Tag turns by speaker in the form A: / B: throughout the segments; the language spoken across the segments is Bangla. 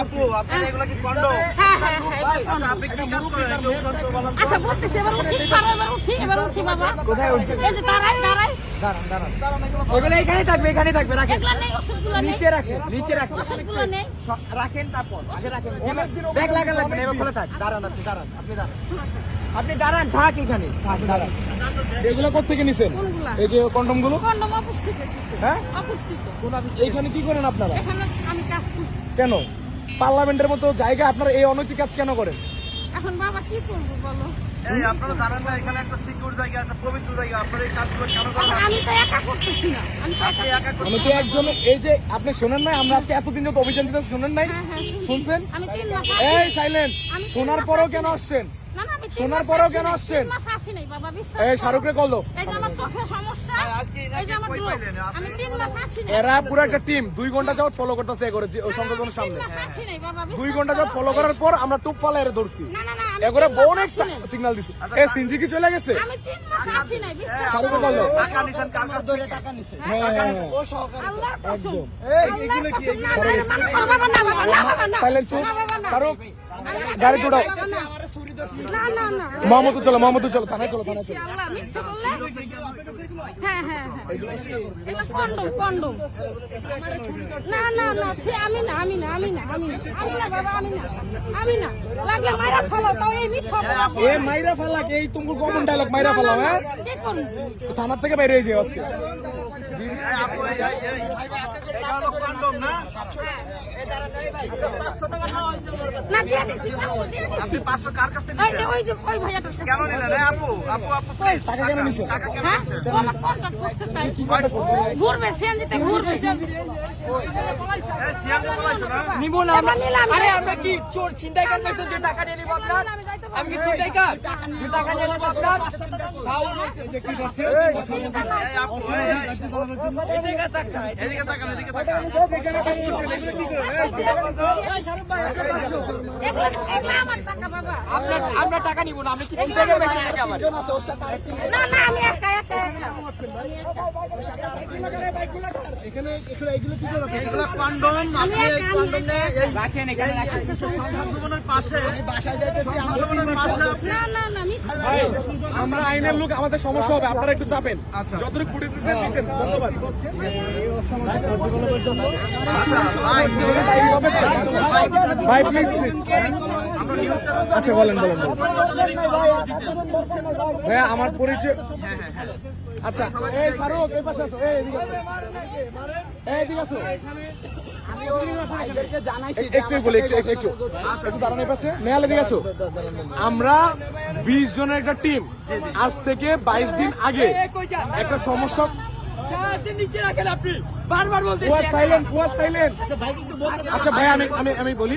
A: আপু আপনার এগুলো কি কন্ড?
B: হ্যাঁ হ্যাঁ হ্যাঁ
A: আচ্ছা আপনি কি কাজ করেন? একটু উঠুন তো বলেন তো।
B: আচ্ছা বলতেছি এবার উঠি পারো এবার উঠি এবার উঠি বাবা। কোথায় উঠি এই যে দাঁড়াই দাঁড়াই
C: ওইগুলো এখানেই থাকবে এখানেই থাকবে রাখেন। নিচে রাখেন নিচে রাখেন। রাখেন তারপর আগে রাখেন। ব্যাগ লাগবে না, এবার খোলা থাক। দাঁড়ান আপনি দাঁড়ান আপনি দাঁড়ান। আপনি দাঁড়ান থাক এখানে। থাক দাঁড়ান।
D: এগুলো কোথেকে নিছেন? এই যে কন্ডমগুলো
B: কন্ডম অপুষ্টিত।
D: হ্যাঁ?
B: অপুষ্টিত।
D: এইখানে কি করেন আপনারা?
B: এখানে আমি কাজ করি।
D: কেন? পার্লামেন্টের মতো জায়গা আপনার এই অনৈতিক কাজ কেন করেন?
B: এখন বাবা কি করব বলো?
A: এই আপনারা জানেন না এখানে একটা সিকিউর জায়গা একটা পবিত্র জায়গা আপনারা এই কাজগুলো কেন করেন?
B: আমি তো একা করতেছি না আমি একা
A: একা
D: আমি তো একজন এই যে আপনি শোনেন না আমরা আজকে এতদিন যত অভিযান দিতে শোনেন নাই?
B: হ্যাঁ, হ্যাঁ,
D: শুনছেন? এই সাইলেন্ট শোনার পরেও কেন আসছেন? শোনার পরেও কেন আসছেন? এই
B: করো।
D: শাহরুখে কল দাও।
B: এই যে আমার চোখের সমস্যা
A: ভাই, আজকে এনাকে
B: এই যে আমার
A: কই
B: রোগ।
A: পাইলেন? আপনি-
B: আমি তিন মাস আসি নাই।
D: এরা পুরো একটা টিম দুই ঘণ্টা যাওয়ার ফলো করতেছে এ করে সংগঠনের সামনে। দুই ঘণ্টা
B: করো।
D: ফলো করার পর আমরা টুপ ফালা এর ধরছি।
B: না না না আমি
D: এগরে অনেক সিগন্যাল দিছি। এ সিনজি কি চলে গেছে?
B: আমি তিন মাস আসি নাই বিশ্বাস
D: শাহরুখে কল
A: টাকা নিছেন কার কাছ থেকে?
D: হ্যাঁ হ্যাঁ হ্যাঁ
B: আল্লাহর কসম। না।
D: শাহরুখ গাড়ি।
B: না। না না।
D: মোহাম্মদ চলো মোহাম্মদ চলো থানায় চলো থানায় চলো।
B: আল্লাহ মিথ্যা বললে? হ্যাঁ হ্যাঁ হ্যাঁ। এগুলো কন্ডম কন্ডম না না না আমি না আমি না আমি না আমি না। আমি না বাবা আমি না। আমি না। লাগে মাইরা ফেলো তাও এই মিথ্যা বলা
D: এ মাইরা ফালাক এই তুমি কমন ডায়লগ মাইরা ফালাও হ্যাঁ? থানার থেকে বাইরে হয়ে যাও আজকে।
A: এই আপু এই এই এই এটা হলো কন্ডম না
B: না দিয়ে দিছি পাঁচশো দিয়ে দিছি
A: আপনি 500 কার কাছ থেকে
B: ওই যে
A: নিছেন
B: ওই যে ওই ভাইয়াটার কাছে।
A: কেন নিলেন এই আপু আপু আপু please,
D: টাকা কেন নিছেন?
A: টাকা কেন নিছেন
B: ও আমার কন্ট্যাক্ট করতে তাই ঘুরবে সিএনজিতে ঘুরবে
A: এই সিয়াম বলাইছো না
C: নিব না আমরা কি চোর চিন্তাই কার পাইছেন যে টাকা নিয়ে নিব আপনার
B: আমি
C: কি চিন্তাই যে টাকা নিয়ে নিব আপনার
A: এই আপু এই এই। এদিকে তাকান এদিকে তাকান
B: এদিকে এগুলা আমার টাকা
C: নিব না আমি কি চিন্তাই
B: না না আমি একা
D: আমরা আইনের লোক আমাদের সমস্যা হবে আপনারা একটু চাপেন
A: আচ্ছা।
D: যতটুকু দিচ্ছেন দিচ্ছেন ধন্যবাদ ভাই প্লিজ প্লিজ আচ্ছা বলেন বলেন। ভাইয়া আমার পরিচয় আচ্ছা এই শাহরুখ এই পাশে আসো। এই এদিকে আসো। এই এদিকে আসো। এদিকে আসো। আমরা বিশ জনের একটা টিম আজ থেকে বাইশ দিন আগে একটা সমস্যা আচ্ছা ভাই আমি আমি আমি বলি।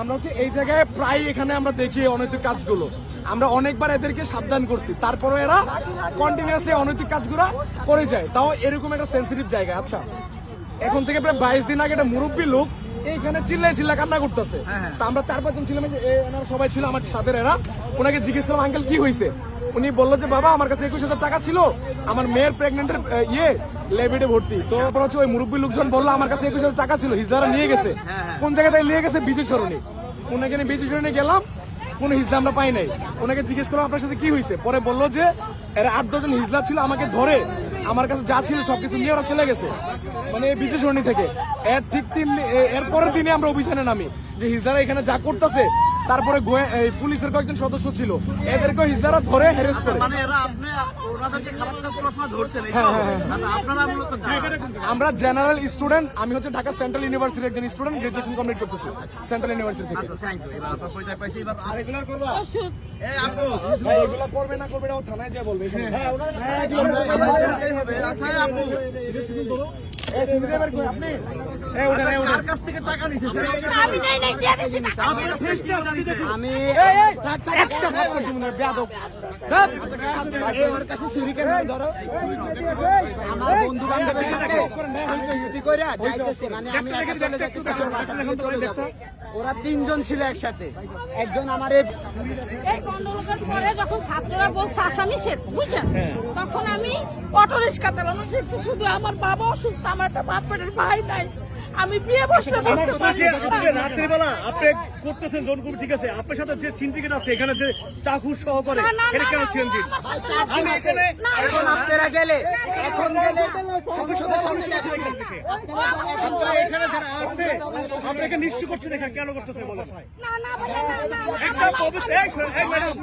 D: আমরা হচ্ছে এই জায়গায় প্রায় এখানে আমরা দেখি অনৈতিক কাজগুলো। আমরা অনেকবার এদেরকে সাবধান করছি। তারপরে এরা কন্টিনিউয়াসলি অনৈতিক কাজগুলো করে যায়। তাও এরকম একটা সেন্সিটিভ জায়গা। আচ্ছা এখন থেকে প্রায় বাইশ দিন আগে একটা মুরব্বী লোক এইখানে চিল্লাই চিল্লা কান্না করতেছে। তা আমরা চার পাঁচজন ছিলাম এনারা সবাই ছিল আমার সাথে এরা। ওনাকে জিজ্ঞেস করলাম আঙ্কেল কি হয়েছে উনি বলল যে বাবা আমার কাছে একুশ হাজার টাকা ছিল। আমার মেয়ের প্রেগনেন্টের ইয়ে লেবিটে ভর্তি। তো তারপর হচ্ছে ওই মুরব্বী লোকজন বলল আমার কাছে একুশ হাজার টাকা ছিল হিজদারা নিয়ে গেছে। কোন জায়গা থেকে নিয়ে গেছে? বিজয় সরণি। ওনাকে নিয়ে বিজয় সরণি গেলাম কোন হিজলা আমরা পাই নাই। ওনাকে জিজ্ঞেস করলাম আপনার সাথে কি হয়েছে পরে বলল যে এরা আট দশজন হিজলা ছিল আমাকে ধরে আমার কাছে যা ছিল সবকিছু নিয়ে ওরা চলে গেছে। মানে সরণি থেকে। এর ঠিক তিন এরপরের এর পরের দিনে আমরা অভিযানে নামি। যে হিজদারা এখানে যা করতেছে তারপরে গোয়ে- এই পুলিশের কয়েকজন সদস্য ছিল। এদেরকে হিজদারা ধরে হেরেস করে।
A: মানে?
D: হ্যাঁ, হ্যাঁ, হ্যাঁ।
A: আচ্ছা, আপনারা মূলত জায়গাটা
D: আমরা জেনারেল স্টুডেন্ট আমি হচ্ছে ঢাকা সেন্ট্রাল ইউনিভার্সিটির একজন স্টুডেন্ট গ্রাজুয়েশন কমপ্লিট করতেছি সেন্ট্রাল ইউনিভার্সিটি থেকে।
A: আচ্ছা
D: এগুলো করবে না করবে থানায় যা বলবে
A: আচ্ছা আপু।
D: আপনি?
A: থেকে টাকা নিছে সেটা
B: আমি
D: একটা বেয়াদব
C: ওর কাছে চুরি কেন ধরো আমার বন্ধু বান্ধবের সাথে চুরি কইরা যাইতেছি মানে আমি একা চলে যাইতেছি আমার বাসা থেকে চলে যাব ওরা তিনজন ছিল একসাথে একজন আমার এই
B: এই গন্ডগোলের পরে যখন ছাত্ররা বলছে আসা নিষেধ বুঝছেন? তখন আমি অটো রিক্সা চালানো শুধু আমার বাবা অসুস্থ আমার একটা বাপের ভাই নাই। আমি বিয়ে বসলে বুঝতে পারি
E: রাত্রিবেলা আপনি করতেছেন জোন কবি ঠিক আছে আপনার সাথে যে সিন্ডিকেট আছে এখানে যে চাকু সহ করে এটা কেন
B: আমার
E: আমি এখানে
C: এখন আপনারা গেলে এখন গেলে সংসদের সামনে দেখেন
E: এখানে যারা আছে আপনাকে নিশ্চয় করছেন এখানে কেন করতেছেন বলেন
B: না, না, ভাইয়া, না, না,
E: একটা পবিত্র এই ম্যাডাম।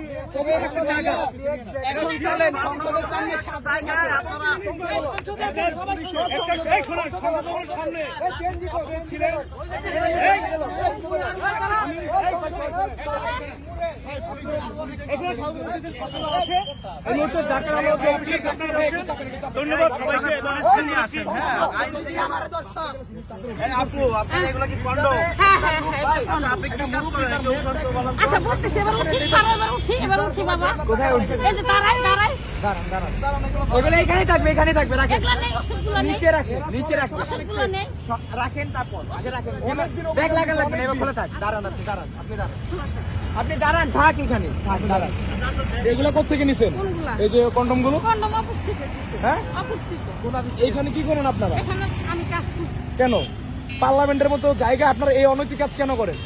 C: এখন চলেন সংসদের সামনে
A: জায়গায় আপনারা
E: ধন্যবাদ সবাইকে
B: আচ্ছা বলতেছি এবার উঠি এবার উঠি এবার উঠি বাবা। কোথায় এই যে দাঁড়াই দাঁড়াই
C: এখানেই থাকবে এখানেই থাকবে রাখেন। নিচে রাখেন নিচে রাখেন। রাখেন তারপর আগে রাখেন। ব্যাগ লাগান লাগবে না এবার খোলা থাক। দাঁড়ান আপনি দাঁড়ান আপনি দাঁড়ান। আপনি দাঁড়ান থাক এখানে। থাক দাঁড়ান।
D: এগুলো কোথেকে নিছেন? এই যে কন্ডমগুলো
B: কন্ডম
D: হ্যাঁ এইখানে কি করেন আপনারা?
B: এখানে আমি কাজ করি।
D: কেন? পার্লামেন্টের মতো জায়গায় আপনারা এই অনৈতিক কাজ কেন করেন?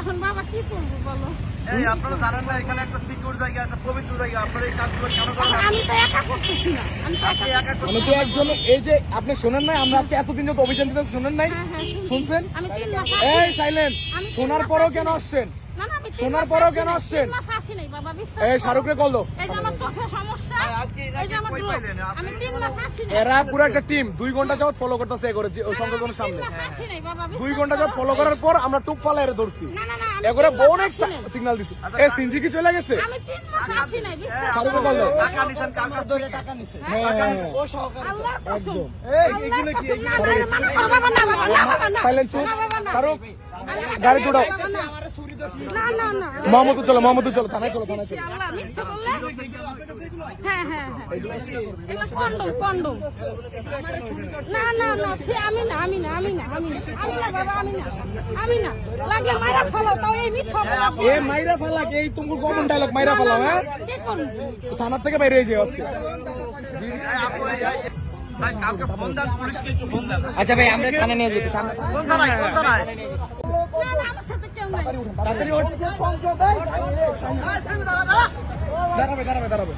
B: এখন বাবা কি করব বলো?
A: এই আপনারা জানেন না এখানে একটা সিকিউর জায়গা একটা পবিত্র জায়গা আপনারা এই কাজগুলো কেন করেন?
B: আমি তো একা করতেছি না। আমি তো একা
A: একা
D: মানে তো একজন এই যে আপনি শোনেন নাই আমরা আজকে এতদিন যত অভিযান দিতে শোনেন নাই?
B: হ্যাঁ, হ্যাঁ, শুনছি।
D: শুনছেন?
B: আমি তিন মাস
D: এই সাইলেন্ট। শোনার পরেও কেন আসছেন? শোনার পরেও কেন আসছেন? এই। কল এরা পুরো একটা টিম দুই ঘণ্টা যাবত ফলো করতেছে এ করে যে- ওই সংগঠনের
B: তিন
D: সামনে দুই ঘণ্টা যাবত ফলো করার পর আমরা টুক ফালা এর ধরছি অনেক
B: আসি
D: সিগন্যাল দিছি এ সিনজি কি চলে গেছে
B: আমি তিন মাস আসি নাই বিশ্বাস
D: শাহরুখে
A: টাকা নিছেন
C: টাকা নিছে
D: হ্যাঁ হ্যাঁ হ্যাঁ
B: আল্লাহর কসম
D: শাহরুখ গাড়ি।
B: না। না না।
D: মোহাম্মদ চলো মোহাম্মদ চলো থানায় চলো থানায় চলো।
B: আল্লাহ মিথ্যা বললে? হ্যাঁ হ্যাঁ হ্যাঁ। এগুলো কন্ডম কন্ডম না না না সে আমি না আমি না আমি না আমি না। আমি না বাবা আমি না আমি না। লাগে মাইরা ফেলো তাও এই মিথ্যা
D: এ মাইরা ফালাক এই তুমি কমন ডায়লগ মাইরা ফালাও হ্যাঁ? থেকে বাইরে হয়ে যায় আজকে।
C: আচ্ছা ভাই আমরা থানা নিয়ে যেতে
B: আমার
D: দাঁড়াবে দাঁড়াবে দাঁড়াবে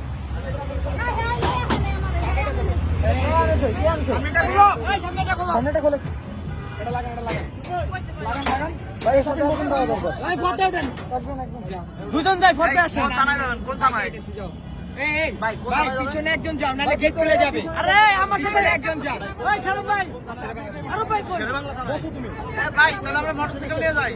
B: না, না, না, এখানে আমার, এখানে আমার।
D: সামনেটা খোলে এটা লাগান এটা লাগান লাগান লাগান ভাই এসব ইমোশন দেওয়া দরকার
C: দুজন যাই ফটো আসে
A: কোন থানায় যাবেন কোন থানায়
C: এই এই ভাই ভাই পিছনে একজন যাও নালে গেট খুলে যাবে আরে আমার সাথে একজন যাও। ওই ভাই আরও ভাই
A: বাংলা ভাই তাহলে আমরা মোটরসাইকেল নিয়ে যাই।